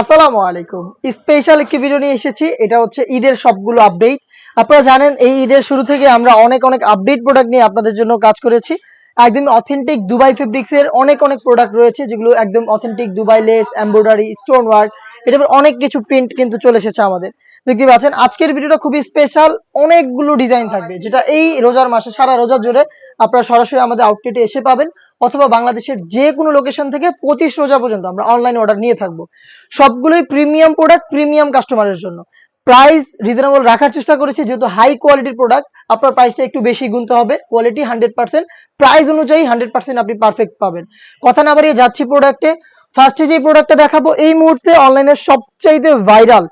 আসসালামু আলাইকুম। স্পেশাল একটি ভিডিও নিয়ে এসেছি। এটা হচ্ছে ঈদের সবগুলো আপডেট আপনারা জানেন, এই ঈদের শুরু থেকে আমরা অনেক অনেক আপডেট প্রোডাক্ট নিয়ে আপনাদের জন্য কাজ করেছি। একদম অথেন্টিক দুবাই ফেব্রিক্স এর অনেক অনেক প্রোডাক্ট রয়েছে, যেগুলো একদম authentic Dubai lace embroidery stone work এটা অনেক কিছু প্রিন্ট কিন্তু চলে এসেছে আমাদের। দেখতে পাচ্ছেন, আজকের ভিডিওটা খুবই স্পেশাল অনেকগুলো ডিজাইন থাকবে, যেটা এই রোজার মাসে, সারা রোজার জুড়ে আপনারা সরাসরি আমাদের আউটলেটে এসে পাবেন। অথবা বাংলাদেশের যে কোনো লোকেশন থেকে পঁচিশ রোজা পর্যন্ত আমরা অনলাইন অর্ডার নিয়ে থাকব। সবগুলোই প্রিমিয়াম প্রোডাক্ট প্রিমিয়াম কাস্টমারের জন্য। প্রাইস রিজনেবল রাখার চেষ্টা করেছি, যেহেতু হাই কোয়ালিটির প্রোডাক্ট আপনার প্রাইসটা একটু বেশি গুনতে হবে। কোয়ালিটি হান্ড্রেড পার্সেন্ট প্রাইস অনুযায়ী হান্ড্রেড পার্সেন্ট আপনি পারফেক্ট পাবেন। কথা না বাড়িয়ে যাচ্ছি প্রোডাক্টে ফার্স্টে যে প্রোডাক্টটা দেখাবো, এই মুহূর্তে অনলাইনে সবচাইতে ভাইরাল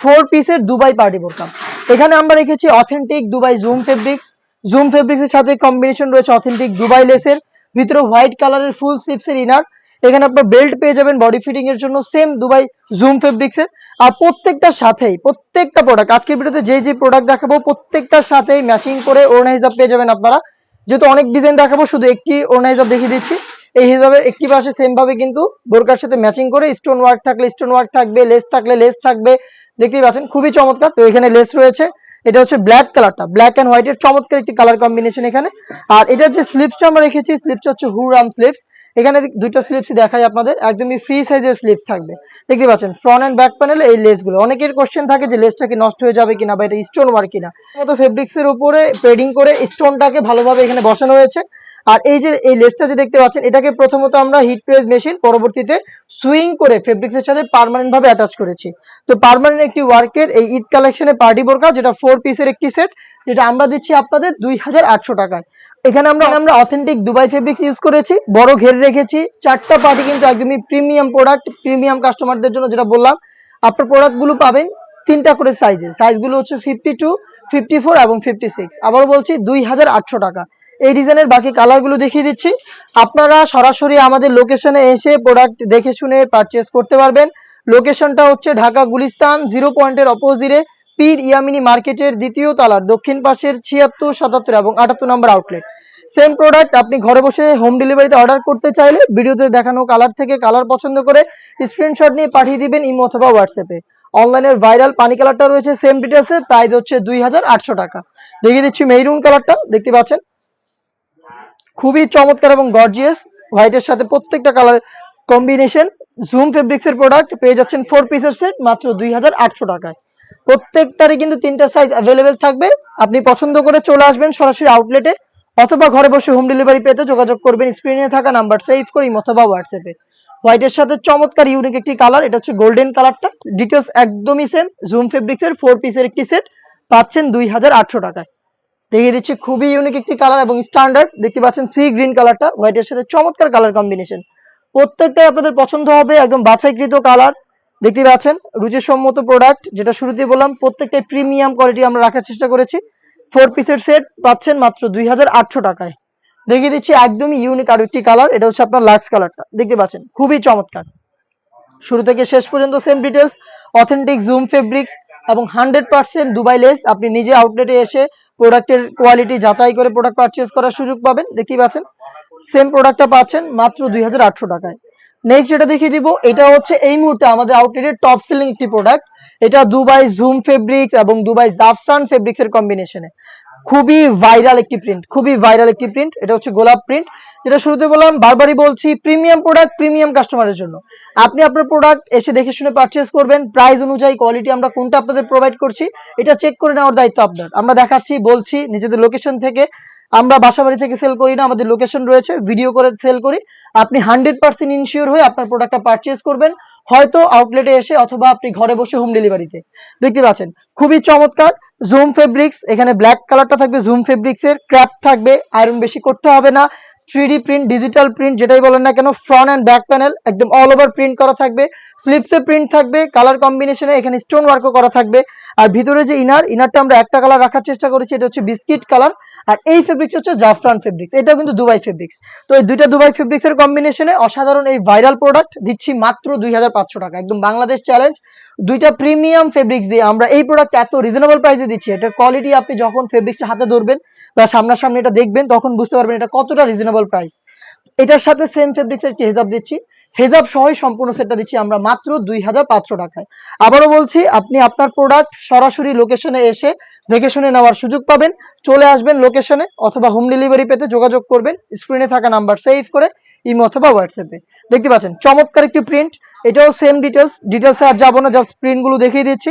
ফোর পিসের দুবাই পার্টি বোরকা। এখানে আমরা রেখেছি authentic Dubai zoom fabrics zoom fabrics এর সাথে কম্বিনেশন রয়েছে অথেন্টিক দুবাই লেসের ভিতরে হোয়াইট কালারের ফুল স্লিপস এর ইনার এখানে আপনার বেল্ট পেয়ে যাবেন বডি ফিটিং এর জন্য। সেম দুবাই জুম ফেব্রিক্স এর। আর প্রত্যেকটার সাথেই, প্রত্যেকটা প্রোডাক্ট আজকের ভিডিওতে যে যে প্রোডাক্ট দেখাবো প্রত্যেকটার সাথেই ম্যাচিং করে ওড়না হিসাব পেয়ে যাবেন আপনারা। যেহেতু অনেক ডিজাইন দেখাবো, শুধু একটি ওড়না হিসাব দেখিয়ে দিচ্ছি। এই হিসাবে একটি পাশে সেম ভাবে কিন্তু বোরকার সাথে ম্যাচিং করে স্টোন ওয়ার্ক থাকলে স্টোন ওয়ার্ক থাকবে লেস থাকলে লেস থাকবে। দেখতেই পাচ্ছেন, খুবই চমৎকার। তো এখানে লেস রয়েছে। এটা হচ্ছে ব্ল্যাক কালারটা ব্ল্যাক এন্ড হোয়াইটের চমৎকার একটি কালার কম্বিনেশন এখানে। আর এটার যে স্লিপসটা আমরা রেখেছি স্লিপসটা হচ্ছে হুরাম স্লিপস এখানে দুইটা স্লিপস দেখাই আপনাদের। একদমই ফ্রি সাইজের স্লিপস থাকবে। দেখতে পাচ্ছেন ফ্রন্ট এন্ড ব্যাক প্যানেলে এই লেসগুলো অনেকের কোশ্চেন থাকে যে লেসটা কি নষ্ট হয়ে যাবে কিনা বা এটা স্টোন ওয়ার্ক কিনা। মতো ফেব্রিক্স এর উপরে পেডিং করে স্টোনটাকে ভালোভাবে এখানে বসানো হয়েছে। আর এই যে, এই লেসটা যে দেখতে পাচ্ছেন, এটাকে প্রথমত আমরা হিট প্রেস মেশিন পরবর্তীতে সুইং করে ফেব্রিক্সের সাথে পার্মানেন্ট ভাবে অ্যাটাচ করেছি। তো পার্মানেন্ট একটি ওয়ার্কের এই ঈদ কালেকশনে পার্টি বোরকা, যেটা ফোর পিসের একটি সেট যেটা আমরা দিচ্ছি আপনাদের দুই হাজার আটশো টাকায়। এখানে আমরা আমরা অথেন্টিক দুবাই ফেব্রিক ইউজ করেছি বড় ঘের রেখেছি চারটা পার্টি কিন্তু একদমই প্রিমিয়াম প্রোডাক্ট প্রিমিয়াম কাস্টমারদের জন্য যেটা বললাম। আপনার প্রোডাক্টগুলো পাবেন তিনটা করে সাইজে সাইজগুলো হচ্ছে ফিফটি টু ফিফটি ফোর এবং ফিফটি সিক্স আবার বলছি দুই হাজার আটশো টাকা। এই ডিজাইনের বাকি কালারগুলো দেখিয়ে দিচ্ছি। আপনারা সরাসরি আমাদের লোকেশনে এসে প্রোডাক্ট দেখে শুনে পারচেস করতে পারবেন। লোকেশনটা হচ্ছে ঢাকা গুলিস্তান জিরো পয়েন্টের অপোজিটে পীর ইয়ামিনী মার্কেটের দ্বিতীয় তালার দক্ষিণ পাশের ছিয়াত্তর, সাতাত্তর এবং আটাত্তর নম্বর আউটলেট সেম প্রোডাক্ট আপনি ঘরে বসে হোম ডেলিভারিতে অর্ডার করতে চাইলে ভিডিওতে দেখানো কালার থেকে কালার পছন্দ করে স্ক্রিনশট নিয়ে পাঠিয়ে দিবেন ইমো অথবা হোয়াটসঅ্যাপে অনলাইনের ভাইরাল পানি কালারটা রয়েছে সেম ডিটেলসে প্রাইস হচ্ছে দুই হাজার আটশো টাকা। দেখিয়ে দিচ্ছি মেরুন কালারটা দেখতে পাচ্ছেন? খুবই চমৎকার এবং গর্জিয়াস হোয়াইটের সাথে প্রত্যেকটা কালার কম্বিনেশন জুম ফেব্রিক্স এর প্রোডাক্ট পেয়ে যাচ্ছেন ফোর পিসের সেট মাত্র দুই হাজার আটশো টাকায়। প্রত্যেকটারই কিন্তু তিনটা সাইজ অ্যাভেলেবেল থাকবে। আপনি পছন্দ করে চলে আসবেন সরাসরি আউটলেটে অথবা ঘরে বসে হোম ডেলিভারি পেতে যোগাযোগ করবেন স্ক্রিনে থাকা নাম্বার সেভ করি অথবা হোয়াটসঅ্যাপে হোয়াইটের সাথে চমৎকার ইউনিক একটি কালার এটা হচ্ছে গোল্ডেন কালারটা ডিটেলস একদমই সেম জুম ফেব্রিক্স এর ফোর পিসের একটি সেট পাচ্ছেন দুই হাজার আটশো টাকায়। দেখিয়ে দিচ্ছি খুবই ইউনিক একটি কালার এবং স্ট্যান্ডার্ড দেখতে পাচ্ছেন সি গ্রিন কালারটা হোয়াইটের সাথে চমৎকার কালার কম্বিনেশন প্রত্যেকটাই আপনাদের পছন্দ হবে, একদম বাছাইকৃত কালার দেখতে পাচ্ছেন, রুচিসম্মত প্রোডাক্ট যেটা শুরুতেই বললাম প্রত্যেকটাই প্রিমিয়াম কোয়ালিটি আমরা রাখার চেষ্টা করেছি। ফোর পিসের সেট পাচ্ছেন মাত্র দুই হাজার আটশো টাকায়। দেখিয়ে দিচ্ছি একদমই ইউনিক আর একটি কালার এটা হচ্ছে আপনার লাক্স কালারটা দেখতে পাচ্ছেন, খুবই চমৎকার। শুরু থেকে শেষ পর্যন্ত same details authentic zoom fabrics এবং হান্ড্রেড পার্সেন্ট দুবাই লেস আপনি নিজে আউটলেটে এসে প্রোডাক্টের কোয়ালিটি যাচাই করে প্রোডাক্ট পারচেজ করার সুযোগ পাবেন। দেখতেই পাচ্ছেন সেম প্রোডাক্টটা পাচ্ছেন মাত্র দুই হাজার আটশো টাকায়। নেক্সট যেটা দেখিয়ে দিব, এটা হচ্ছে এই মুহূর্তে আমাদের আউটলেটের টপ সেলিং একটি প্রোডাক্ট এটা দুবাই জুম ফেব্রিক এবং দুবাই জাফরান ফেব্রিক্স এর কম্বিনেশনে খুবই ভাইরাল একটি প্রিন্ট খুবই ভাইরাল একটি প্রিন্ট এটা হচ্ছে গোলাপ প্রিন্ট যেটা শুরুতে বললাম, বারবারই বলছি প্রিমিয়াম প্রোডাক্ট প্রিমিয়াম কাস্টমারের জন্য। আপনি আপনার প্রোডাক্ট এসে দেখে শুনে পারচেস করবেন প্রাইস অনুযায়ী কোয়ালিটি আমরা কোনটা আপনাদের প্রোভাইড করছি, এটা চেক করে নেওয়ার দায়িত্ব আপনার। আমরা দেখাচ্ছি, বলছি, নিজেদের লোকেশন থেকে। আমরা বাসাবাড়ি থেকে সেল করি না, আমাদের লোকেশন রয়েছে ভিডিও করে সেল করি। আপনি হান্ড্রেড পার্সেন্ট ইনশিওর হয়ে আপনার প্রোডাক্টটা পারচেস করবেন। হয়তো আউটলেটে এসে অথবা আপনি ঘরে বসে হোম ডেলিভারিতে দেখতে পাচ্ছেন, খুবই চমৎকার জুম ফেব্রিক্স এখানে ব্ল্যাক কালারটা থাকবে জুম ফেব্রিক্স এর ক্র্যাপ থাকবে আয়রন বেশি করতে হবে না থ্রি প্রিন্ট ডিজিটাল প্রিন্ট যেটাই বলেন না কেন ফ্রন্ট অ্যান্ড ব্যাক প্যানেল একদম অল ওভার প্রিন্ট করা থাকবে স্লিপসে প্রিন্ট থাকবে কালার কম্বিনেশনে এখানে স্টোন ওয়ার্কও করা থাকবে, আর ভিতরে যে ইনার ইনারটা আমরা একটা কালার রাখার চেষ্টা করেছি, এটা হচ্ছে বিস্কিট কালার আর এই ফেব্রিক্স হচ্ছে জাফরান ফেব্রিক্স এটাও কিন্তু দুবাই ফেব্রিক্স তো এই দুইটা দুবাই ফেব্রিক্স এর কম্বিনেশনে অসাধারণ এই ভাইরাল প্রোডাক্ট দিচ্ছি মাত্র দুই হাজার পাঁচশো টাকা। একদম বাংলাদেশ চ্যালেঞ্জ দুইটা প্রিমিয়াম ফেব্রিক্স দিয়ে আমরা এই প্রোডাক্ট এত রিজনেবল প্রাইসে দিচ্ছি। এটার কোয়ালিটি আপনি যখন ফেব্রিক্সটা হাতে ধরবেন বা সামনাসামনি এটা দেখবেন, তখন বুঝতে পারবেন এটা কতটা রিজনেবল প্রাইস এটার সাথে সেম ফেব্রিক্স এর কি হিসাব দিচ্ছি? হেজাব সহই সম্পূর্ণ সেটটা দিচ্ছি আমরা মাত্র দুই হাজার পাঁচশো টাকায়। আবারও বলছি, আপনি আপনার প্রোডাক্ট সরাসরি লোকেশনে এসে ভেকেশনে নেওয়ার সুযোগ পাবেন। চলে আসবেন লোকেশনে অথবা হোম ডেলিভারি পেতে যোগাযোগ করবেন। স্ক্রিনে থাকা নাম্বার সেভ করে ইমো অথবা হোয়াটসঅ্যাপে দেখতে পাচ্ছেন, চমৎকার একটি প্রিন্ট এটাও সেম ডিটেলস ডিটেলসে আর যাব না জাস্ট প্রিন্টগুলো দেখিয়ে দিচ্ছি।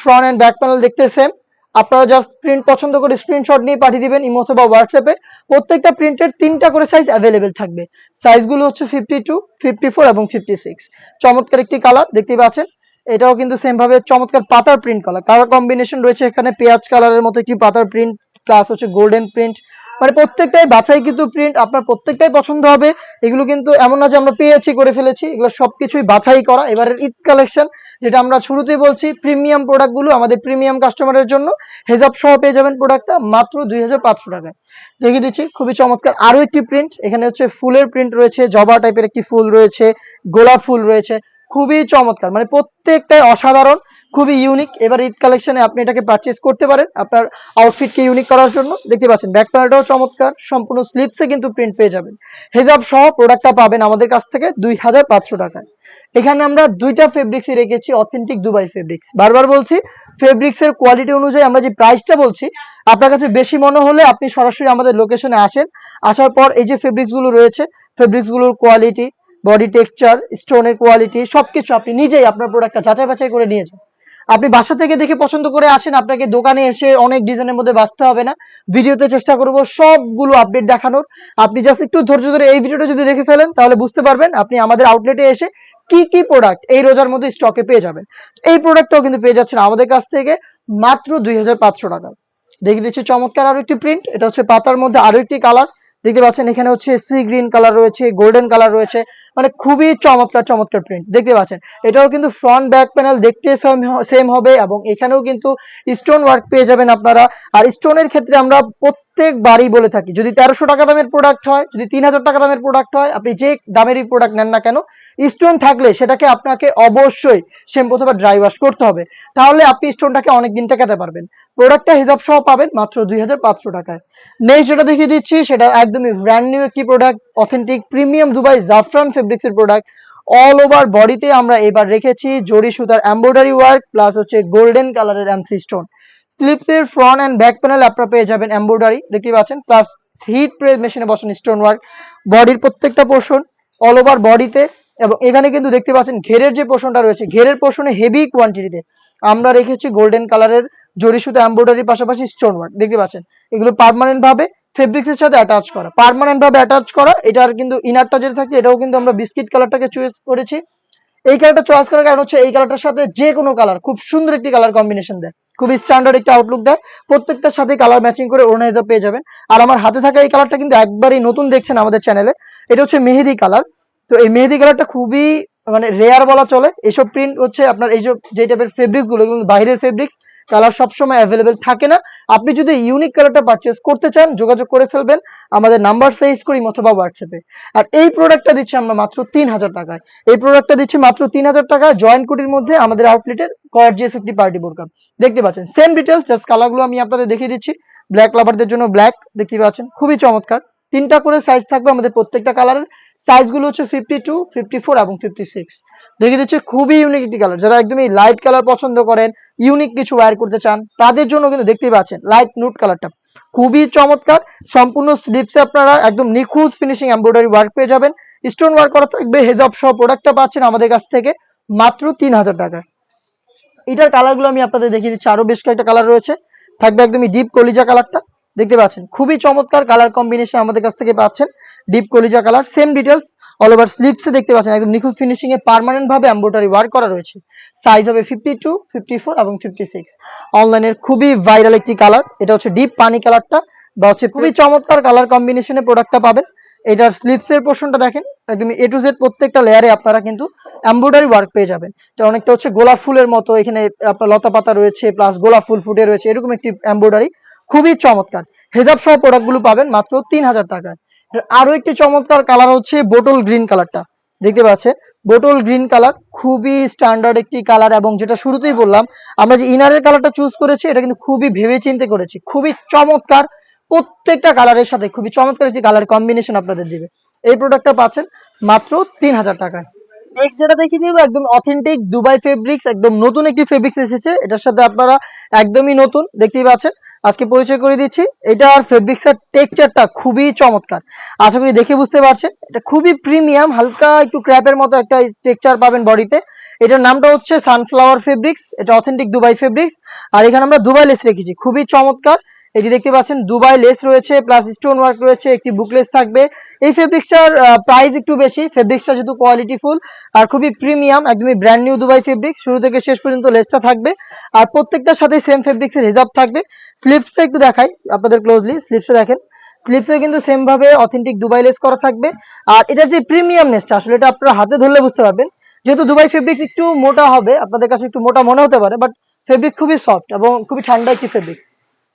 ফ্রন্ট অ্যান্ড ব্যাক প্যানেল দেখতে সেম আপনারা জাস্ট প্রিন্ট পছন্দ করে স্ক্রিনশট নিয়ে পাঠিয়ে দিবেন ইমো অথবা হোয়াটসঅ্যাপে প্রত্যেকটা প্রিন্টের তিনটা করে সাইজ অ্যাভেলেবেল থাকবে। সাইজগুলো হচ্ছে ফিফটি টু ফিফটি ফোর এবং ফিফটি সিক্স চমৎকার একটি কালার দেখতে পাচ্ছেন? এটাও কিন্তু সেম ভাবে চমৎকার পাতার প্রিন্ট কালার কালার কম্বিনেশন রয়েছে এখানে, পেঁয়াজ কালারের মতো একটি পাতার প্রিন্ট প্লাস হচ্ছে গোল্ডেন প্রিন্ট মানে প্রত্যেকটাই বাছাই কিন্তু প্রিন্ট আপনার প্রত্যেকটাই পছন্দ হবে। এগুলো কিন্তু এমন না যে আমরা পেয়েছি করে ফেলেছি, এগুলো সবকিছুই বাছাই করা। এবারের ঈদ কালেকশন যেটা আমরা শুরুতেই বলছি প্রিমিয়াম প্রোডাক্টগুলো আমাদের প্রিমিয়াম কাস্টমারের জন্য। হেজাব সহ পেয়ে যাবেন প্রোডাক্টটা মাত্র দুই হাজার পাঁচশো টাকায়। দেখিয়ে দিচ্ছি, খুবই চমৎকার। আরও একটি প্রিন্ট এখানে হচ্ছে ফুলের প্রিন্ট রয়েছে, জবা টাইপের একটি ফুল রয়েছে, গোলাপ ফুল রয়েছে। খুবই চমৎকার। মানে প্রত্যেকটাই অসাধারণ। খুবই ইউনিক এবার ঈদ কালেকশনে আপনি এটাকে পারচেজ করতে পারেন। আপনার আউটফিটকে ইউনিক করার জন্য। দেখতে পাচ্ছেন ব্যাক প্যানেলটাও চমৎকার। সম্পূর্ণ স্লিপসে কিন্তু প্রিন্ট পেয়ে যাবেন। হেজাব সহ প্রোডাক্টটা পাবেন আমাদের কাছ থেকে দুই হাজার পাঁচশো টাকায়। এখানে আমরা দুইটা ফেব্রিক্স রেখেছি অথেন্টিক দুবাই ফেব্রিক্স বারবার বলছি ফেব্রিক্স এর কোয়ালিটি অনুযায়ী আমরা যে প্রাইসটা বলছি, আপনার কাছে বেশি মনে হলে আপনি সরাসরি আমাদের লোকেশনে আসেন। আসার পর এই যে ফেব্রিক্সগুলো রয়েছে ফেব্রিক্সগুলোর কোয়ালিটি বডি টেক্সচার স্টোনের কোয়ালিটি সবকিছু আপনি নিজেই আপনার প্রোডাক্টটা যাচাই বাছাই করে নিয়ে যান। আপনি বাসা থেকে দেখে পছন্দ করে আসেন, আপনাকে দোকানে এসে অনেক ডিজাইনের মধ্যে বাঁচতে হবে না। ভিডিওতে চেষ্টা করব সবগুলো আপডেট দেখানোর। আপনি জাস্ট একটু ধৈর্য ধরে এই ভিডিওটা যদি দেখে ফেলেন, তাহলে বুঝতে পারবেন আপনি আমাদের আউটলেটে এসে কি কি প্রোডাক্ট এই রোজার মধ্যে স্টকে পেয়ে যাবেন। এই প্রোডাক্টটাও কিন্তু পেয়ে যাচ্ছেন আমাদের কাছ থেকে মাত্র দুই হাজার পাঁচশো টাকা। দেখে দিচ্ছি চমৎকার আরও একটি প্রিন্ট এটা হচ্ছে পাতার মধ্যে আরও একটি কালার দেখতে পাচ্ছেন, এখানে হচ্ছে সি গ্রিন কালার রয়েছে গোল্ডেন কালার রয়েছে মানে খুবই চমৎকার চমৎকার প্রিন্ট দেখতে পাচ্ছেন। এটাও কিন্তু ফ্রন্ট ব্যাক প্যানেল দেখতে সেম হবে এবং এখানেও কিন্তু স্টোন ওয়ার্ক পেয়ে যাবেন আপনারা। আর স্টোনের ক্ষেত্রে আমরা প্রত্যেকবারই বলে থাকি, যদি তেরোশো টাকা দামের প্রোডাক্ট হয়, যদি তিন হাজার টাকা দামের প্রোডাক্ট হয়, আপনি যে দামেরই প্রোডাক্ট নেন না কেন স্টোন থাকলে সেটাকে আপনাকে অবশ্যই শ্যাম্পু অথবা ড্রাই ওয়াশ করতে হবে। তাহলে আপনি স্টোনটাকে অনেক দিন টেকাতে পারবেন। প্রোডাক্টটা হিসাব সহ পাবেন মাত্র দুই হাজার পাঁচশো টাকায়। নেক্সট যেটা দেখিয়ে দিচ্ছি, সেটা একদমই ব্র্যান্ড নিউ একটি প্রোডাক্ট অথেন্টিক প্রিমিয়াম দুবাই জাফরান ফেব্রিক্স এর প্রোডাক্ট অল ওভার বডিতে আমরা এবার রেখেছি জরি সুতার এমব্রয়ডারি ওয়ার্ক প্লাস হচ্ছে গোল্ডেন কালারের এমসি স্টোন স্লিপস এর ফ্রন্ট এন্ড ব্যাক প্যানেল আপনারা পেয়ে যাবেন এমব্রয়ডারি দেখতে পাচ্ছেন? প্লাস হিট প্রেস মেশিনে বসানো স্টোন ওয়ার্ক বডির প্রত্যেকটা পোর্শন অল ওভার বডিতে এবং এখানে কিন্তু দেখতে পাচ্ছেন ঘেরের যে পোর্শনটা রয়েছে, ঘেরের পোর্শনে হেভি কোয়ান্টিটিতে আমরা রেখেছি গোল্ডেন কালারের জরি সুতো এমব্রয়ডারির পাশাপাশি স্টোন ওয়ার্ক দেখতে পাচ্ছেন? এগুলো পার্মানেন্ট ভাবে ফেব্রিক্স এর সাথে অ্যাটাচ করা পার্মানেন্ট ভাবে অ্যাটাচ করা, এটার কিন্তু ইনারটা যেটা থাকে, এটাও কিন্তু আমরা বিস্কিট কালারটাকে চয়েস করেছি। এই কালারটা চয়েস করার কারণ হচ্ছে এই কালারটার সাথে যে কোনো কালার খুব সুন্দর একটি কালার কম্বিনেশন দেয়। খুবই স্ট্যান্ডার্ড একটা আউটলুক দেয়। প্রত্যেকটার সাথে কালার ম্যাচিং করে হিসাব পেয়ে যাবেন। আর আমার হাতে থাকা এই কালারটা কিন্তু একবারই নতুন দেখছেন আমাদের চ্যানেলে এটা হচ্ছে মেহেদি কালার তো এই মেহেদি কালারটা খুবই মানে রেয়ার বলা চলে। এসব প্রিন্ট হচ্ছে আপনার এই যে টাইপের ফেব্রিকগুলো বাইরের ফেব্রিক্স কালার সবসময় অ্যাভেলেবেল থাকে না। আপনি যদি ইউনিক কালারটা পারচেস করতে চান, যোগাযোগ করে ফেলবেন আমাদের নাম্বার সেভ করি অথবা হোয়াটসঅ্যাপে আর এই প্রোডাক্টটা দিচ্ছি আমরা মাত্র তিন হাজার টাকায়। এই প্রোডাক্টটা দিচ্ছি মাত্র তিন হাজার টাকায়। জয়েন্ট কোটির মধ্যে আমাদের আউটলেটের গর্জিয়াস একটি পার্টি বোরকা। দেখতে পাচ্ছেন সেম ডিটেলস জাস্ট কালারগুলো আমি আপনাদের দেখিয়ে দিচ্ছি। ব্ল্যাক লাভারদের জন্য ব্ল্যাক দেখতে পাচ্ছেন, খুবই চমৎকার। তিনটা করে সাইজ থাকবে আমাদের প্রত্যেকটা কালারের সাইজগুলো হচ্ছে ফিফটি টু ফিফটি ফোর এবং ফিফটি সিক্স দেখে দিচ্ছে খুবই ইউনিক কালার যারা একদমই লাইট কালার পছন্দ করেন ইউনিক কিছু ওয়্যার করতে চান, তাদের জন্য কিন্তু দেখতেই পাচ্ছেন লাইট নুট কালারটা খুবই চমৎকার। সম্পূর্ণ স্লিপসে আপনারা একদম নিখুঁত ফিনিশিং এমব্রয়ডারি ওয়ার্ক পেয়ে যাবেন। স্টোন ওয়ার্ক করা থাকবে হেজাব সহ প্রোডাক্টটা পাচ্ছেন আমাদের কাছ থেকে মাত্র তিন হাজার টাকায় এটার কালারগুলো আমি আপনাদের দেখিয়ে দিচ্ছি। আরও বেশ কয়েকটা কালার রয়েছে। থাকবে একদমই ডিপ কলিজা কালারটা দেখতে পাচ্ছেন। খুবই চমৎকার কালার কম্বিনেশন আমাদের কাছ থেকে পাচ্ছেন। ডিপ কলিজা colour same details all over স্লিপসে দেখতে পাচ্ছেন। একদম নিখুঁত ফিনিশিং এ পার্মানেন্ট ভাবে এমব্রয়ডারি ওয়ার্ক করা রয়েছে। সাইজ হবে ফিফটি টু ফিফটি ফোর এবং ফিফটি সিক্স অনলাইনের খুবই ভাইরাল একটি কালার এটা হচ্ছে ডিপ পানি কালারটা বা হচ্ছে খুবই চমৎকার কালার কম্বিনেশনে প্রোডাক্টটা পাবেন। এটার স্লিপস এর পোর্শনটা দেখেন, একদম এ টু জেড প্রত্যেকটা লেয়ারে আপনারা কিন্তু এমব্রয়ডারি ওয়ার্ক পেয়ে যাবেন। এটা অনেকটা হচ্ছে গোলাপ ফুলের মতো, এখানে আপনার লতা পাতা রয়েছে প্লাস গোলাপ ফুল ফুটে রয়েছে, এরকম একটি এমব্রয়ডারি খুবই চমৎকার। হেজাব সহ প্রোডাক্টগুলো পাবেন মাত্র তিন হাজার টাকায়। আরও একটি চমৎকার কালার হচ্ছে বোটল গ্রিন কালারটা দেখতে পাচ্ছেন? বোটল গ্রিন কালার খুবই স্ট্যান্ডার্ড একটি কালার এবং যেটা শুরুতেই বললাম, আমরা যে ইনারের কালারটা চুজ করেছি, এটা কিন্তু খুবই ভেবে চিন্তে করেছি। খুবই চমৎকার প্রত্যেকটা কালারের সাথে খুবই চমৎকার একটি কালার কম্বিনেশন আপনাদের দিবে। এই প্রোডাক্টটা পাচ্ছেন মাত্র তিন হাজার টাকায়। নেক্সট যেটা দেখে নিব একদম অথেন্টিক দুবাই ফেব্রিক্স একদম নতুন একটি ফেব্রিক্স এসেছে। এটার সাথে আপনারা একদমই নতুন, দেখতেই পাচ্ছেন? আজকে পরিচয় করে দিচ্ছি। এটার ফেব্রিক্সের টেক্সচারটা খুবই চমৎকার। আশা করি দেখে বুঝতে পারছেন। এটা খুবই প্রিমিয়াম হালকা একটু ক্র্যাপের মতো একটা টেক্সচার পাবেন বডিতে। এটার নামটা হচ্ছে সানফ্লাওয়ার ফেব্রিক্স এটা অথেন্টিক দুবাই ফেব্রিক্স আর এখানে আমরা দুবাই লেস রেখেছি। খুবই চমৎকার। এটি দেখতে পাচ্ছেন, দুবাই লেস রয়েছে প্লাস স্টোন ওয়ার্ক রয়েছে, একটি বুকলেস থাকবে। এই ফেব্রিক্সটার প্রাইস একটু বেশি ফেব্রিক্সটা যেহেতু কোয়ালিটি ফুল আর খুবই প্রিমিয়াম একদমই ব্র্যান্ড নিউ দুবাই ফেব্রিক্স শুরু থেকে শেষ পর্যন্ত লেসটা থাকবে। আর প্রত্যেকটার সাথে সেম ফেব্রিক্সের হিজাব থাকবে। স্লিপসটা একটু দেখাই, আপনাদের ক্লোজলি স্লিপসটা দেখেন। স্লিপসে কিন্তু সেম ভাবে অথেন্টিক দুবাই লেস করা থাকবে। আর এটার যে প্রিমিয়ামনেসটা আসলে এটা আপনারা হাতে ধরলে বুঝতে পারবেন। যেহেতু দুবাই ফেব্রিক্স একটু মোটা হবে, আপনাদের কাছে একটু মোটা মনে হতে পারে বাট ফেব্রিক খুবই সফট এবং খুবই ঠান্ডা একটি ফেব্রিক্স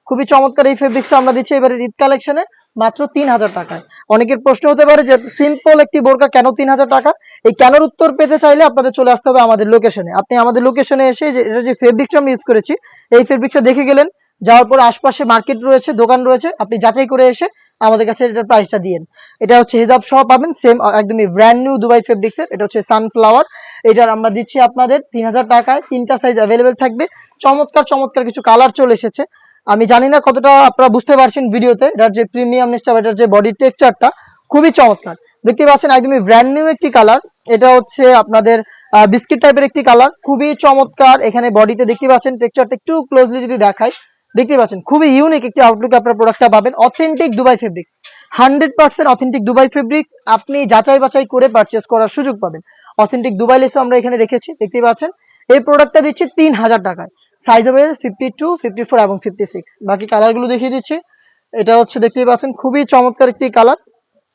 খুবই চমৎকার এই ফেব্রিক্সটা আমরা দিচ্ছি এবারে ঈদ কালেকশনে মাত্র তিন হাজার টাকায়। অনেকের প্রশ্ন হতে পারে যে সিম্পল একটি বোরকা কেন তিন হাজার টাকা? এই কেনর উত্তর পেতে চাইলে আপনাদের চলে আসতে হবে আমাদের লোকেশনে আপনি আমাদের লোকেশনে এসে এটা যে ফেব্রিক্সটা আমি ইউজ করেছি, এই ফেব্রিক্সটা দেখে গেলেন, যাওয়ার পর আশপাশে মার্কেট রয়েছে, দোকান রয়েছে, আপনি যাচাই করে এসে আমাদের কাছে এটার প্রাইসটা দিয়েন এটা হচ্ছে হিজাব সহ পাবেন সেম একদমই ব্র্যান্ড নিউ দুবাই ফেব্রিক্সের এটা হচ্ছে সানফ্লাওয়ার এটার আমরা দিচ্ছি আপনাদের তিন হাজার টাকায়, তিনটা সাইজ অ্যাভেলেবেল থাকবে। চমৎকার চমৎকার কিছু কালার চলে এসেছে। আমি জানি না কতটা আপনারা বুঝতে পারছেন ভিডিওতে, এটার যে প্রিমিয়াম প্রিমিয়ামনেসটা এটার যে বডি টেক্সচারটা খুবই চমৎকার। দেখতে পাচ্ছেন একদমই ব্র্যান্ড নিউ একটি কালার এটা হচ্ছে আপনাদের বিস্কিট টাইপের একটি কালার খুবই চমৎকার। এখানে বডিতে দেখতে পাচ্ছেন টেক্সচারটা একটু ক্লোজলি যদি দেখাই, দেখতে পাচ্ছেন খুবই ইউনিক একটি আউটলুক আপনার প্রোডাক্টটা পাবেন authentic Dubai fabrics hundred percent authentic Dubai fabric আপনি যাচাই বাছাই করে পারচেস করার সুযোগ পাবেন। অথেন্টিক দুবাই লেসও আমরা এখানে রেখেছি, দেখতে পাচ্ছেন। এই প্রোডাক্টটা দিচ্ছি তিন হাজার টাকায়। সাইজ হবে ফিফটি টু ফিফটি ফোর এবং ফিফটি সিক্স বাকি কালারগুলো দেখিয়ে দিচ্ছি। এটা হচ্ছে দেখতেই পাচ্ছেন, খুবই চমৎকার একটি কালার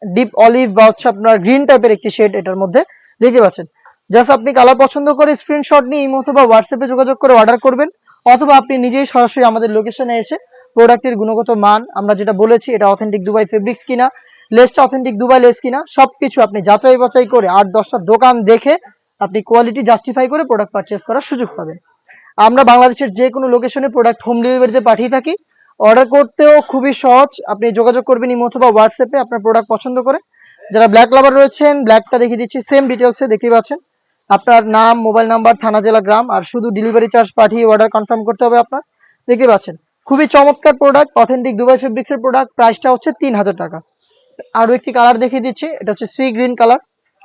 ডিপ অলিভ বা হচ্ছে আপনার গ্রিন টাইপের একটি শেড এটার মধ্যে। দেখতে পাচ্ছেন। জাস্ট আপনি কালার পছন্দ করে স্ক্রিনশট নিয়ে ইমো অথবা হোয়াটসঅ্যাপে যোগাযোগ করে অর্ডার করবেন। অথবা আপনি নিজেই সরাসরি আমাদের লোকেশনে এসে প্রোডাক্টের গুণগত মান, আমরা যেটা বলেছি, এটা অথেন্টিক দুবাই ফেব্রিক্স কিনা লেসটা অথেন্টিক দুবাই লেস কিনা, সবকিছু আপনি যাচাই বাছাই করে আট, দশটা দোকান দেখে আপনি কোয়ালিটি জাস্টিফাই করে প্রোডাক্ট পারচেস করার সুযোগ পাবেন। আমরা বাংলাদেশের যে কোনো লোকেশনে প্রোডাক্ট হোম ডেলিভারিতে পাঠিয়ে থাকি। অর্ডার করতেও খুবই সহজ। আপনি যোগাযোগ করবেন ইমো অথবা হোয়াটসঅ্যাপে আপনার প্রোডাক্ট পছন্দ করে। যারা ব্ল্যাক লাভার রয়েছেন ব্ল্যাকটা দেখিয়ে দিচ্ছি সেম ডিটেলসে দেখতে পাচ্ছেন। আপনার নাম মোবাইল নাম্বার থানা, জেলা, গ্রাম, আর শুধু ডেলিভারি চার্জ পাঠিয়ে অর্ডার কনফার্ম করতে হবে আপনার। দেখতে পাচ্ছেন, খুবই চমৎকার প্রোডাক্ট অথেন্টিক দুবাই ফেব্রিক্সের প্রোডাক্ট প্রাইসটা হচ্ছে তিন হাজার টাকা। আরও একটি কালার দেখিয়ে দিচ্ছি, এটা হচ্ছে সি গ্রিন কালার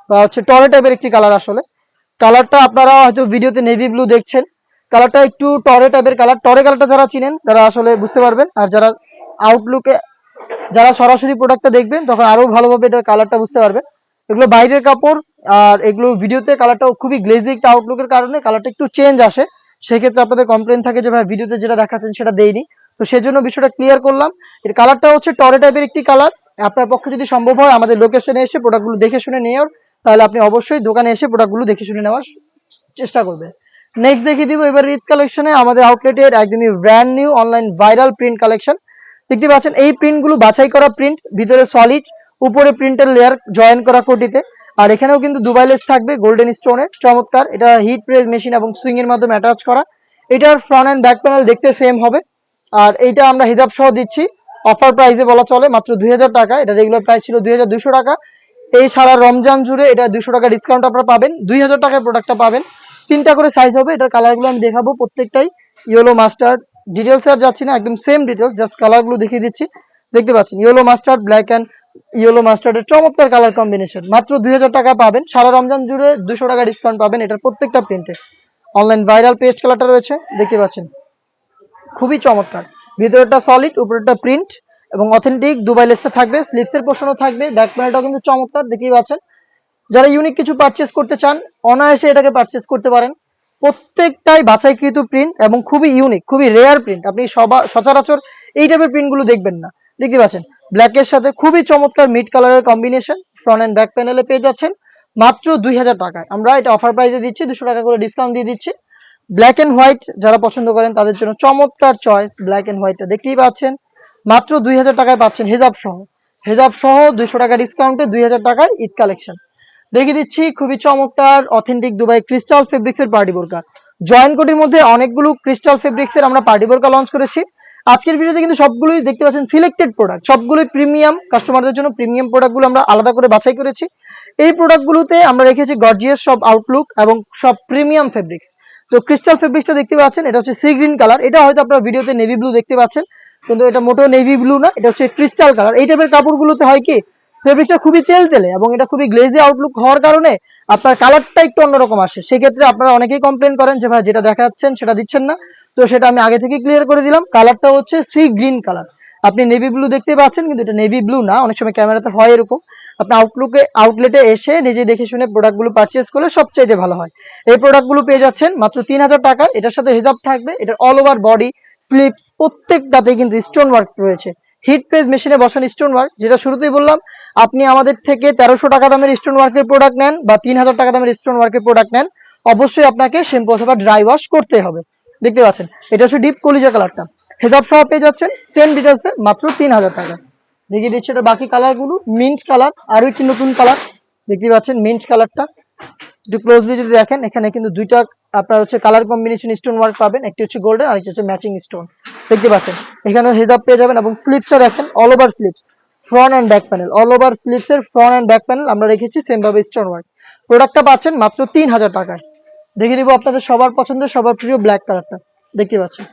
বা হচ্ছে টরে টাইপের একটি কালার আসলে। কালারটা আপনারা হয়তো ভিডিওতে নেভি ব্লু দেখছেন। কালারটা একটু টরে টাইপের কালার। টরে কালারটা যারা চিনেন, তারা আসলে বুঝতে পারবেন। আর যারা আউটলুকে যারা সরাসরি প্রোডাক্টটা দেখবেন, তখন আরও ভালোভাবে এটার কালারটা বুঝতে পারবেন। এগুলো বাইরের কাপড়, আর এগুলো ভিডিওতে কালারটা খুবই গ্লেজি একটা আউটলুকের কারণে কালারটা একটু চেঞ্জ আসে। সেক্ষেত্রে আপনাদের কমপ্লেন থাকে যে, ভাই, ভিডিওতে যেটা দেখাচ্ছেন, সেটা দেয়নি তো সেজন্য বিষয়টা ক্লিয়ার করলাম। এর কালারটা হচ্ছে টরে টাইপের একটি কালার। আপনার পক্ষে যদি সম্ভব হয়, আমাদের লোকেশনে এসে প্রোডাক্টগুলো দেখে শুনে নেওয়ার তাহলে আপনি অবশ্যই দোকানে এসে প্রোডাক্টগুলো দেখে শুনে নেওয়ার চেষ্টা করবেন। নেক্সট দেখিয়ে দিব, এবার ঈদ কালেকশনে আমাদের আউটলেটের একদমই brand new online viral print collection দেখতে পাচ্ছেন, এই প্রিন্টগুলো বাছাই করা প্রিন্ট ভিতরে সলিড উপরে প্রিন্টের লেয়ার জয়েন করা কোটিতে। আর এখানেও কিন্তু দুবাই লেস থাকবে গোল্ডেন স্টোনের চমৎকার। এটা হিট প্রেস মেশিন এবং সুইং এর মাধ্যমে অ্যাটাচ করা। এটার ফ্রন্ট এন্ড ব্যাক প্যানেল দেখতে সেম হবে। আর এইটা আমরা হিজাব সহ দিচ্ছি। অফার প্রাইসে বলা চলে, মাত্র দুই হাজার টাকা। এটা রেগুলার প্রাইস ছিল দুই টাকা। এই সারা রমজান জুড়ে এটা দুশো টাকা ডিসকাউন্ট আপনারা পাবেন। দুই হাজার টাকায় প্রোডাক্টটা পাবেন। তিনটা করে সাইজ হবে, এটার কালারগুলো আমি দেখাবো প্রত্যেকটাই। ইয়েলো মাস্টার্ড ডিটেলস আর যাচ্ছি না, একদম সেম ডিটেলস জাস্ট কালারগুলো দেখিয়ে দিচ্ছি। দেখতে পাচ্ছেন yellow mustard black and yellow মাস্টার্ডের চমৎকার কালার কম্বিনেশন মাত্র দুই হাজার টাকা পাবেন, সারা রমজান জুড়ে দুশো টাকা ডিসকাউন্ট পাবেন এটার প্রত্যেকটা প্রিন্টে অনলাইন ভাইরাল পেস্ট কালারটা রয়েছে, দেখতে পাচ্ছেন। খুবই চমৎকার। ভিতরটা সলিড উপরেরটা প্রিন্ট এবং অথেন্টিক দুবাই লেসটা থাকবে স্লিপসের পোর্শনও থাকবে ব্যাক প্যানেলটাও কিন্তু চমৎকার, দেখতেই পাচ্ছেন। যারা ইউনিক কিছু পারচেস করতে চান, অনায়াসে এটাকে পারচেস করতে পারেন। প্রত্যেকটাই বাছাইকৃত প্রিন্ট এবং খুবই ইউনিক খুবই রেয়ার প্রিন্ট আপনি সবা, সচরাচর এই টাইপের প্রিন্টগুলো দেখবেন না। দেখতে পাচ্ছেন ব্ল্যাকের সাথে খুবই চমৎকার মিড কালারের কম্বিনেশন ফ্রন্ট এন্ড ব্যাক প্যানেলে পেয়ে যাচ্ছেন, মাত্র দুই হাজার টাকায়। আমরা এটা অফার প্রাইসে দিচ্ছি, দুশো টাকা করে ডিসকাউন্ট দিয়ে দিচ্ছি। ব্ল্যাক এন্ড হোয়াইট যারা পছন্দ করেন, তাদের জন্য চমৎকার চয়েস ব্ল্যাক এন্ড হোয়াইটটা দেখতেই পাচ্ছেন, মাত্র দুই হাজার টাকায় পাচ্ছেন হেজাব সহ। হেজাব সহ দুইশো টাকা ডিসকাউন্টে দুই হাজার টাকায় ঈদ কালেকশন দেখিয়ে দিচ্ছি খুবই চমৎকার অথেন্টিক দুবাই ক্রিস্টাল ফেব্রিক্স এর পার্টি বোরকা জয়েন্ট কোটির মধ্যে অনেকগুলো ক্রিস্টাল ফেব্রিক্স এর আমরা পার্টি বোরকা লঞ্চ করেছি। আজকের ভিডিওতে কিন্তু সবগুলোই দেখতে পাচ্ছেন সিলেক্টেড প্রোডাক্ট সবগুলোই প্রিমিয়াম কাস্টমারদের জন্য প্রিমিয়াম প্রোডাক্টগুলো আমরা আলাদা করে বাছাই করেছি। এই প্রোডাক্টগুলোতে আমরা রেখেছি গর্জিয়াস সব আউটলুক এবং সব প্রিমিয়াম ফেব্রিক্স তো ক্রিস্টাল ফেব্রিক্সটা দেখতে পাচ্ছেন, এটা হচ্ছে সি গ্রিন কালার এটা হয়তো আপনার ভিডিওতে নেভি ব্লু দেখতে পাচ্ছেন, কিন্তু এটা মোটেও নেভি ব্লু না, এটা হচ্ছে ক্রিস্টাল কালার এই টাইপের কাপড়গুলোতে হয় কি ফেব্রিকটা খুবই তেল তেলে এবং এটা খুবই গ্লেজি আউটলুক হওয়ার কারণে আপনার কালারটা একটু অন্যরকম আসে। সেক্ষেত্রে আপনারা অনেকেই কমপ্লেন করেন যে, ভাই, যেটা দেখাচ্ছেন সেটা দিচ্ছেন না। তো সেটা আমি আগে থেকে ক্লিয়ার করে দিলাম। কালারটা হচ্ছে সি গ্রিন কালার আপনি নেভি ব্লু দেখতে পাচ্ছেন, কিন্তু এটা নেভি ব্লু না। অনেক সময় ক্যামেরাতে হয় এরকম। আপনি আউটলুকে আউটলেটে এসে নিজে দেখে শুনে প্রোডাক্টগুলো পারচেজ করলে সবচাইতে ভালো হয়। এই প্রোডাক্টগুলো পেয়ে যাচ্ছেন মাত্র তিন হাজার টাকা। এটার সাথে হিজাব থাকবে। এটার অল ওভার বডি স্লিপস প্রত্যেকটাতে কিন্তু স্টোন ওয়ার্ক রয়েছে। হিট প্রেস মেশিনে বসান স্টোন ওয়ার্ক যেটা শুরুতেই বললাম, আপনি আমাদের থেকে তেরোশো টাকা দামের স্টোন ওয়ার্কের প্রোডাক্ট নেন বা তিন হাজার টাকা দামের স্টোন ওয়ার্কের প্রোডাক্ট নেন, অবশ্যই আপনাকে শ্যাম্পু অথবা ড্রাই ওয়াশ করতে হবে। দেখতে পাচ্ছেন, এটা হচ্ছে ডিপ কলিজা কালারটা হেজাব সহ পেয়ে যাচ্ছেন সেম ডিটেলসে মাত্র তিন হাজার টাকা। দেখিয়ে দিচ্ছে এটা বাকি কালারগুলো মিন্ট কালার আরও একটি নতুন কালার দেখতে পাচ্ছেন মিন্ট কালারটা একটু ক্লোজলি যদি দেখেন, এখানে কিন্তু দুইটা আপনার হচ্ছে কালার কম্বিনেশন স্টোন ওয়ার্ক পাবেন, একটি হচ্ছে গোল্ডেন আর একটি হচ্ছে ম্যাচিং স্টোন দেখতে পাচ্ছেন। এখানে হেজাব পেয়ে যাবেন এবং স্লিপসটা দেখেন all over sleeves front and back panel all over স্লিপসের ফ্রন্ট অ্যান্ড ব্যাক প্যানেল আমরা রেখেছি সেম ভাবে স্টোন ওয়ার্ক প্রোডাক্টটা পাচ্ছেন মাত্র তিন হাজার টাকায়। দেখে দিব আপনাদের সবার পছন্দের, সবার প্রিয় ব্ল্যাক কালারটা দেখতে পাচ্ছেন।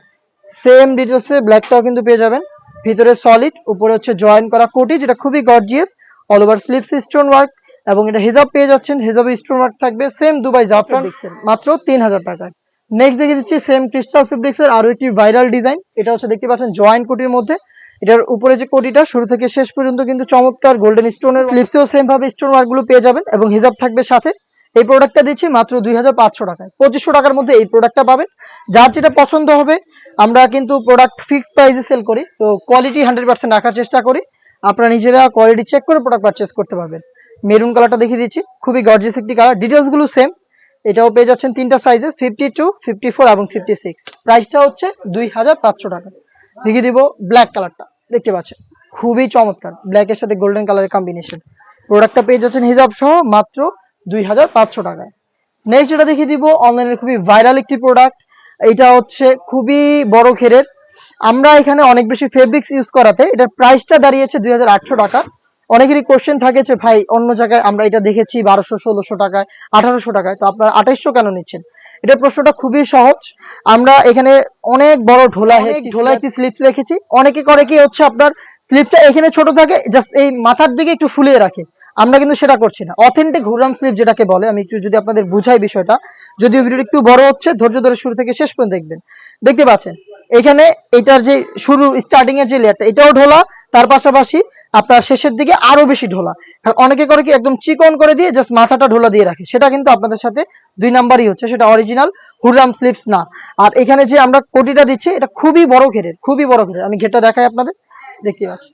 সেম ডিটেলসে ব্ল্যাকটাও কিন্তু পেয়ে যাবেন। ভিতরে সলিড উপরে হচ্ছে জয়েন করা কোটি, যেটা খুবই gorgeous all over sleeves stone work এবং এটা হিজাব পেয়ে যাচ্ছেন, হিজাবে স্টোন ওয়ার্ক থাকবে সেম দুবাই জাফরান মাত্র তিন হাজার টাকায়। নেক্সট দেখে দিচ্ছি সেম ক্রিস্টাল ফেব্রিক্স এর আরও একটি ভাইরাল ডিজাইন এটা হচ্ছে দেখতে পাচ্ছেন জয়েন্ট কোটির মধ্যে। এটার উপরে যে কোটিটা, শুরু থেকে শেষ পর্যন্ত কিন্তু চমৎকার গোল্ডেন স্টোনের স্লিপসেও সেম ভাবে স্টোন ওয়ার্কগুলো পেয়ে যাবেন এবং হিজাব থাকবে সাথে। এই প্রোডাক্টটা দিচ্ছি মাত্র দুই হাজার পাঁচশো টাকায়। পঁচিশশো টাকার মধ্যে এই প্রোডাক্টটা পাবেন। যার যেটা পছন্দ হবে, আমরা কিন্তু প্রোডাক্ট ফিক্সড প্রাইসে সেল করি। তো কোয়ালিটি হান্ড্রেড পার্সেন্ট রাখার চেষ্টা করি। আপনারা নিজেরা কোয়ালিটি চেক করে প্রোডাক্ট পারচেস করতে পারবেন। মেরুন কালারটা দেখিয়ে দিচ্ছি। খুবই গর্জিয়াস একটি কালার ডিটেলসগুলো সেম এটাও পেয়ে যাচ্ছেন তিনটা সাইজে ফিফটি টু ফিফটি ফোর এবং ফিফটি সিক্স প্রাইসটা হচ্ছে দুই হাজার পাঁচশো টাকা। দেখিয়ে দিব ব্ল্যাক কালারটা দেখতে পাচ্ছেন, খুবই চমৎকার। ব্ল্যাকের সাথে গোল্ডেন কালারের কম্বিনেশন প্রোডাক্টটা পেয়ে যাচ্ছেন হিজাব সহ মাত্র দুই হাজার পাঁচশো টাকায় নেক্সট এটা দেখিয়ে দিব অনলাইনের খুবই ভাইরাল একটি প্রোডাক্ট এটা হচ্ছে খুবই বড় ঘেরের। আমরা এখানে অনেক বেশি ফেব্রিক্স ইউজ করাতে, এটার প্রাইসটা দাঁড়িয়েছে দুই হাজার আটশো টাকা। অনেকেরই কোশ্চেন থাকে যে ভাই অন্য জায়গায় আমরা এটা দেখেছি বারোশো ষোলোশো টাকায় আঠারোশো টাকায় তো আপনারা আঠাইশশো কেন নিচ্ছেন? এটা প্রশ্নটা খুবই সহজ। আমরা এখানে অনেক বড় ঢোলা ঢোলা। একটি স্লিপস রেখেছি? অনেকে করে কি হচ্ছে আপনার স্লিপটা এখানে ছোট থাকে জাস্ট এই মাথার দিকে একটু ফুলিয়ে রাখে। আমরা কিন্তু সেটা করছি না। অথেন্টিক হুরাম স্লিপ যেটাকে বলে আমি একটু যদি আপনাদের বুঝাই বিষয়টা যদিও ভিডিও একটু বড় হচ্ছে ধৈর্য ধরে শুরু থেকে শেষ পর্যন্ত দেখবেন। দেখতে পাচ্ছেন? এখানে এটার যে শুরু স্টার্টিং এর যে লেয়ারটা এটাও ঢোলা, তার পাশাপাশি আপনার শেষের দিকে আরও বেশি ঢোলা। আর অনেকে করে কি, একদম চিকন করে দিয়ে জাস্ট মাথাটা ঢোলা দিয়ে রাখে। সেটা কিন্তু আপনাদের সাথে দুই নাম্বারই হচ্ছে, সেটা অরিজিনাল হুররাম স্লিপস না। আর এখানে যে আমরা কোটিটা দিচ্ছি, এটা খুবই বড় ঘেরের, খুবই বড় ঘেরের। আমি ঘেরটা দেখাই আপনাদের। দেখতে পাচ্ছি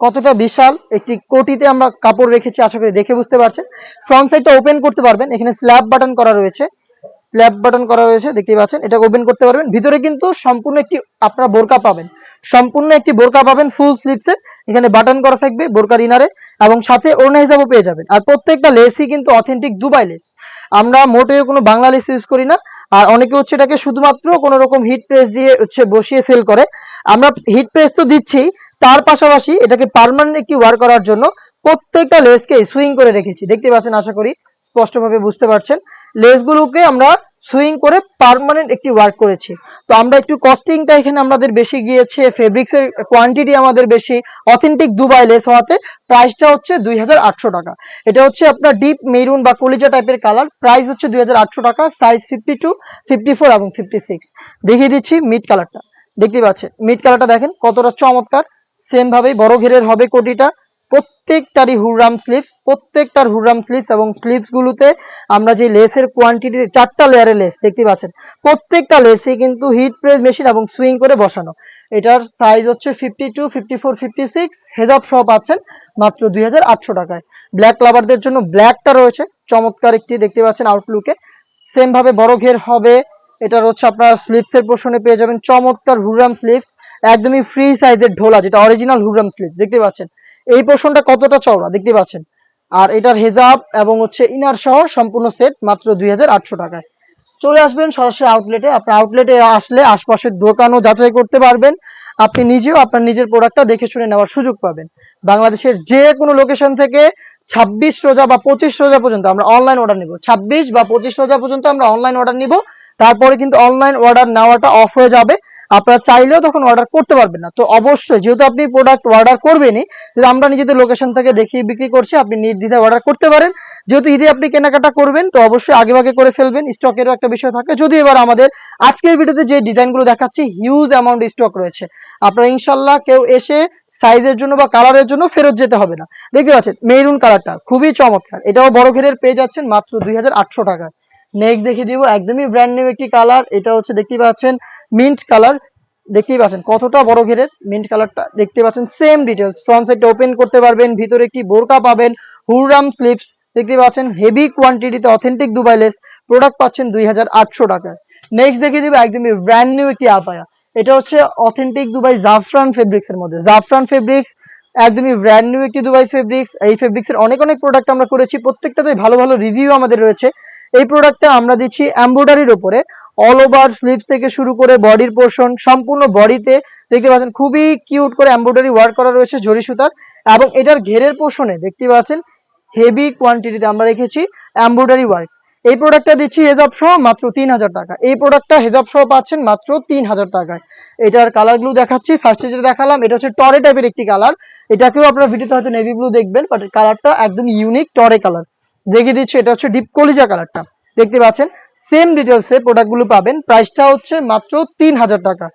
কতটা বিশাল একটি কোটিতে আমরা কাপড় রেখেছি, আশা করি দেখে বুঝতে পারছেন। ফ্রন্ট সাইডটা ওপেন করতে পারবেন। এখানে স্ল্যাব বাটন করা রয়েছে। স্ল্যাব বাটন করা রয়েছে দেখতে পাচ্ছেন এটা ওপেন করতে পারবেন। ভিতরে কিন্তু সম্পূর্ণ একটি আপনারা বোরকা পাবেন। সম্পূর্ণ একটি বোরকা পাবেন ফুল স্লিপসে এখানে বাটন করা থাকবে বোরকার ইনারে এবং সাথে ওড়না হিসাবেও পেয়ে যাবেন। আর প্রত্যেকটা লেসই কিন্তু অথেন্টিক দুবাই লেস আমরা মোটেও কোনো বাংলা লেস ইউজ করি না। আর অনেকে হচ্ছে এটাকে শুধুমাত্র কোনো রকম হিট প্রেস দিয়ে হচ্ছে বসিয়ে সেল করে। আমরা হিট প্রেস তো দিচ্ছি, তার পাশাপাশি এটাকে পার্মানেন্ট একটি ওয়ার করার জন্য প্রত্যেকটা লেসকে সুইং করে রেখেছি। দেখতে পাচ্ছেন, আশা করি স্পষ্টভাবে বুঝতে পারছেন। লেসগুলোকে আমরা সুইং করে পার্মানেন্ট একটি ওয়ার্ক করেছি। তো আমরা একটু কস্টিংটা এখানে আমাদের বেশি গিয়েছে ফেব্রিক্স এর কোয়ান্টিটি আমাদের বেশি। অথেন্টিক দুবাই লেস হওয়াতে প্রাইসটা হচ্ছে দুই হাজার আটশো টাকা। এটা হচ্ছে আপনার ডিপ মেরুন বা কলিজা টাইপের কালার প্রাইস হচ্ছে দুই হাজার আটশো টাকা সাইজ ফিফটি টু এবং ফিফটি সিক্স দেখিয়ে দিচ্ছি মিড কালারটা দেখতে পাচ্ছেন? মিড কালারটা দেখেন কতটা চমৎকার। সেম ভাবেই বড় ঘেরের হবে কোটিটা। প্রত্যেকটারই হুররাম স্লিপস প্রত্যেকটার হুররাম স্লিপস এবং স্লিপস গুলোতে আমরা যে লেসের কোয়ান্টিটি চারটা লেয়ারের লেস দেখতে পাচ্ছেন? প্রত্যেকটা লেসে কিন্তু হিট প্রেস মেশিন এবং সুইং করে বসানো। এটার সাইজ হচ্ছে fifty two fifty four fifty six হেজাব সহ পাচ্ছেন মাত্র দুই হাজার আটশো টাকায়। ব্ল্যাক লাভারদের জন্য ব্ল্যাকটা রয়েছে, চমৎকার একটি দেখতে পাচ্ছেন আউটলুকে সেম ভাবে বড় ঘের হবে, এটার হচ্ছে আপনারা স্লিপস এর পোষণে পেয়ে যাবেন চমৎকার হুররাম স্লিপস একদমই ফ্রি সাইজের ঢোলা, যেটা অরিজিনাল হুররাম স্লিপ দেখতে পাচ্ছেন? এই পোর্শনটা কতটা চওড়া দেখতে পাচ্ছেন? আর এটার হেজাব এবং হচ্ছে ইনার সহ সম্পূর্ণ সেট মাত্র দুই হাজার আটশো টাকায়। চলে আসবেন সরাসরি আউটলেটে আপনার আউটলেটে আসলে আশপাশের দোকানও যাচাই করতে পারবেন। আপনি নিজেও আপনার নিজের প্রোডাক্টটা দেখে শুনে নেওয়ার সুযোগ পাবেন। বাংলাদেশের যে কোনো লোকেশন থেকে ছাব্বিশ রোজা বা পঁচিশ রোজা পর্যন্ত আমরা অনলাইন অর্ডার নিব। ছাব্বিশ বা পঁচিশ রোজা পর্যন্ত আমরা অনলাইন অর্ডার নিব। তারপরে কিন্তু অনলাইন অর্ডার নেওয়াটা অফ হয়ে যাবে। আপনারা চাইলেও তখন অর্ডার করতে পারবেন না। তো অবশ্যই যেহেতু আপনি প্রোডাক্ট অর্ডার করবেনই যদি আমরা নিজেদের লোকেশন থেকে দেখিয়ে বিক্রি করছি, আপনি নির্দ্বিধায় অর্ডার করতে পারেন। যেহেতু ঈদে আপনি কেনাকাটা করবেন, তো অবশ্যই আগে ভাগে করে ফেলবেন স্টকেরও একটা বিষয় থাকে। যদি এবার আমাদের আজকের ভিডিওতে যে ডিজাইনগুলো দেখাচ্ছি হিউজ অ্যামাউন্ট স্টক রয়েছে। আপনারা ইনশাল্লাহ কেউ এসে সাইজের জন্য বা কালারের জন্য ফেরত যেতে হবে না। দেখতে পাচ্ছেন মেরুন কালারটা খুবই চমৎকার। এটাও বড় ঘেরের পেয়ে যাচ্ছেন মাত্র দুই হাজার আটশো টাকা নেক্সট দেখিয়ে দিব, একদমই ব্র্যান্ড নিউ একটি কালার এটা হচ্ছে দেখতে পাচ্ছেন মিন্ট কালার দেখতেই পাচ্ছেন কতটা বড় ঘেরের মিন্ট কালারটা দেখতে পাচ্ছেন সেম ডিটেলস ফ্রন্ট সাইডটা ওপেন করতে পারবেন, ভিতরে একটি বোরকা পাবেন, হুররাম স্লিপস দেখতে পাচ্ছেন হেভি কোয়ান্টিটিতে অথেন্টিক দুবাই লেস প্রোডাক্ট পাচ্ছেন দুই হাজার আটশো টাকায়। নেক্সট দেখিয়ে দিব, একদমই ব্র্যান্ড নিউ একটি আপায়া, এটা হচ্ছে অথেন্টিক দুবাই জাফরান ফেব্রিক্স এর মধ্যে জাফরান ফেব্রিক্স একদমই ব্র্যান্ড নিউ একটি দুবাই ফেব্রিক্স এই ফেব্রিক্স এর অনেক অনেক প্রোডাক্ট আমরা করেছি প্রত্যেকটাতে ভালো ভালো রিভিউ আমাদের রয়েছে। এই প্রোডাক্টটা আমরা দিচ্ছি এমব্রয়ডারির উপরে। অল ওভার স্লিভস থেকে শুরু করে বডির পোর্শন সম্পূর্ণ বডিতে দেখতে পাচ্ছেন, খুবই কিউট করে এমব্রয়ডারি ওয়ার্ক করা রয়েছে জরি সুতার। এবং এটার ঘেরের পোর্শনে দেখতে পাচ্ছেন হেভি কোয়ান্টিটিতে আমরা রেখেছি এমব্রয়ডারি ওয়ার্ক এই প্রোডাক্টটা দিচ্ছি হেজাব সহ মাত্র তিন হাজার টাকা। এই প্রোডাক্টটা হেজাব সহ পাচ্ছেন মাত্র তিন হাজার টাকায়। এটার কালারগুলো দেখাচ্ছি ফার্স্টে যেটা দেখালাম, এটা হচ্ছে টরে টাইপের একটি কালার এটাকেও আপনারা ভিডিওতে হয়তো নেভি ব্লু দেখবেন বাট কালারটা একদম ইউনিক টরে কালার দেখিয়ে দিচ্ছি, এটা হচ্ছে ডিপ কলিজা কালারটা। দেখতে পাচ্ছেন? সেম ডিটেলসে প্রোডাক্টগুলো পাবেন। প্রাইসটা হচ্ছে মাত্র তিন হাজার টাকা।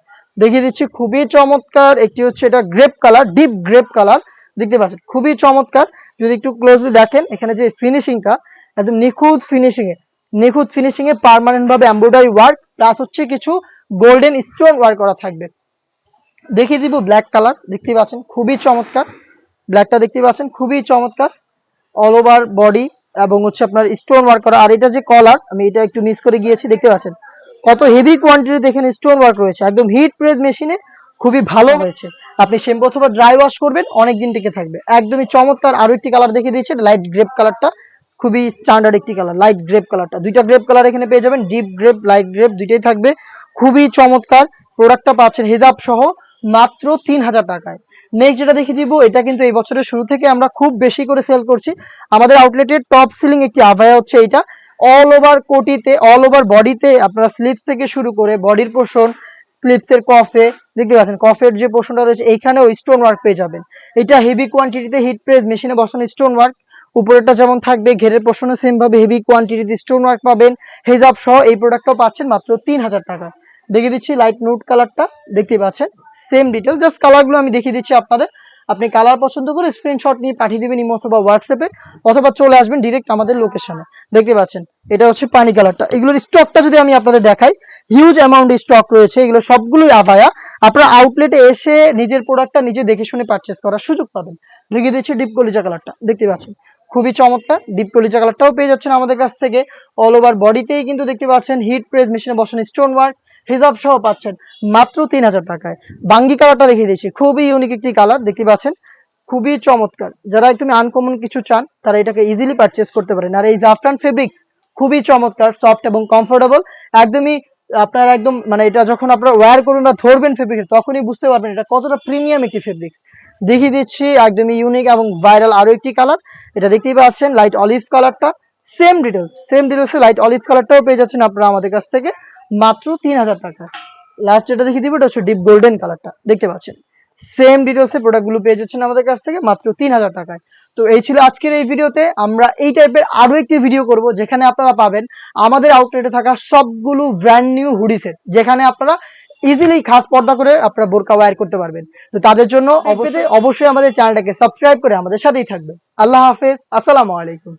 দেখিয়ে দিচ্ছি, খুবই চমৎকার একটি হচ্ছে এটা grape colour deep grape colour দেখতে পাচ্ছেন, খুবই চমৎকার। যদি একটু ক্লোজলি দেখেন, এখানে যে ফিনিশিংটা একদম নিখুঁত ফিনিশিং এ, নিখুঁত ফিনিশিং এ পার্মানেন্ট ভাবে এমব্রয়ডারি ওয়ার্ক প্লাস হচ্ছে কিছু গোল্ডেন স্টোন ওয়ার্ক করা থাকবে। দেখিয়ে দিব ব্ল্যাক কালার দেখতে পাচ্ছেন, খুবই চমৎকার। ব্ল্যাকটা দেখতে পাচ্ছেন, খুবই চমৎকার। অল ওভার বডি এবং হচ্ছে আপনার স্টোন ওয়ার্ক করা। আর এটা যে কলার আমি এটা একটু মিস করে গিয়েছি, দেখতে পাচ্ছেন? কত হেভি কোয়ান্টিটি দেখেন স্টোন ওয়ার্ক রয়েছে। একদম হিট প্রেস মেশিনে খুবই ভালো হয়েছে আপনি শ্যাম্পু অথবা ড্রাই ওয়াশ করবেন অনেক দিন টিকে থাকবে। একদমই চমৎকার আরও একটি কালার দেখিয়ে দিয়েছে লাইট গ্রেপ কালারটা খুবই স্ট্যান্ডার্ড একটি কালার লাইট গ্রেপ কালারটা দুইটা গ্রেপ কালার এখানে পেয়ে যাবেন ডিপ গ্রেপ লাইট গ্রেপ দুইটাই থাকবে। খুবই চমৎকার প্রোডাক্টটা পাচ্ছেন হেজাব সহ মাত্র তিন হাজার টাকায়। নেক্সট যেটা দেখিয়ে দিব, এটা কিন্তু এই বছরের শুরু থেকে আমরা খুব বেশি করে সেল করছি। আমাদের আউটলেটের টপ সিলিং একটি আভায়া হচ্ছে এটা অল ওভার কোটিতে অল ওভার বডিতে আপনারা স্লিপ থেকে শুরু করে বডির পোর্শন স্লিপস এর কফে দেখতে পাচ্ছেন কফের যে পোর্শনটা রয়েছে, এইখানেও স্টোন ওয়ার্ক পেয়ে যাবেন। এটা হেভি কোয়ান্টিটিতে হিট প্রেস মেশিনে বসানো স্টোন ওয়ার্ক উপরেরটা যেমন থাকবে, ঘেরের পোর্শনে সেম ভাবে হেভি কোয়ান্টিটিতে স্টোন ওয়ার্ক পাবেন। হেজাব সহ এই প্রোডাক্টটাও পাচ্ছেন মাত্র তিন হাজার টাকা। দেখে দিচ্ছি লাইট নুট কালারটা দেখতে পাচ্ছেন। সেম ডিটেল জাস্ট কালারগুলো আমি দেখিয়ে দিচ্ছি আপনাদের। আপনি কালার পছন্দ করে স্ক্রিনশট নিয়ে পাঠিয়ে দিবেন ইমো অথবা হোয়াটসঅ্যাপে অথবা চলে আসবেন ডিরেক্ট আমাদের লোকেশনে দেখতে পাচ্ছেন? এটা হচ্ছে পানি কালারটা এগুলোর স্টকটা যদি আমি আপনাদের দেখাই হিউজ অ্যামাউন্ট স্টক রয়েছে। এগুলো সবগুলোই আভায়া আপনারা আউটলেটে এসে নিজের প্রোডাক্টটা নিজে দেখে শুনে পারচেস করার সুযোগ পাবেন। দেখিয়ে দিচ্ছি ডিপ কলিজা কালারটা দেখতে পাচ্ছেন? খুবই চমৎকার। ডিপ কলিজা কালারটাও পেয়ে যাচ্ছেন আমাদের কাছ থেকে। অল ওভার বডিতেই কিন্তু দেখতে পাচ্ছেন। হিট প্রেস মেশিনে বসানো স্টোন ওয়ার্ক হিজাব সহ পাচ্ছেন মাত্র তিন হাজার টাকায়। বাঙ্গি কালারটা দেখিয়ে দিচ্ছি। খুবই ইউনিক একটি কালার দেখতে পাচ্ছেন? খুবই চমৎকার। যারা একদম আনকমন কিছু চান, তারা এটাকে ইজিলি পারচেস করতে পারেন। আর এই জাফরান ফেব্রিক খুবই চমৎকার সফট এবং কমফোর্টেবল একদমই আপনার একদম মানে এটা যখন আপনারা ওয়্যার করবেন বা ধরবেন ফেব্রিক তখনই বুঝতে পারবেন এটা কতটা প্রিমিয়াম একটি ফেব্রিক্স দেখিয়ে দিচ্ছি, একদমই ইউনিক এবং ভাইরাল আরও একটি কালার এটা দেখতেই পাচ্ছেন লাইট অলিভ কালারটা সেম ডিটেলস সেম ডিটেলসে লাইট অলিভ কালারটাও পেয়ে যাচ্ছেন আপনারা আমাদের কাছ থেকে। মাত্র তিন হাজার টাকা। লাস্ট যেটা দেখিয়ে দিব এটা হচ্ছে ডিপ গোল্ডেন কালারটা দেখতে পাচ্ছেন? সেম ডিটেলসে প্রোডাক্টগুলো পেয়ে যাচ্ছেন আমাদের কাছ থেকে মাত্র তিন হাজার টাকায়। তো এই ছিল আজকের এই ভিডিওতে। আমরা এই টাইপের আরও একটি ভিডিও করব যেখানে আপনারা পাবেন আমাদের আউটলেটে থাকা সবগুলো ব্র্যান্ড নিউ হুডি সেট যেখানে আপনারা ইজিলি খাস পর্দা করে আপনারা বোরকা ওয়ার করতে পারবেন। তো তাদের জন্য অবশ্যই অবশ্যই আমাদের চ্যানেলটাকে সাবস্ক্রাইব করে আমাদের সাথেই থাকবেন। আল্লাহ হাফেজ। আসসালামু আলাইকুম।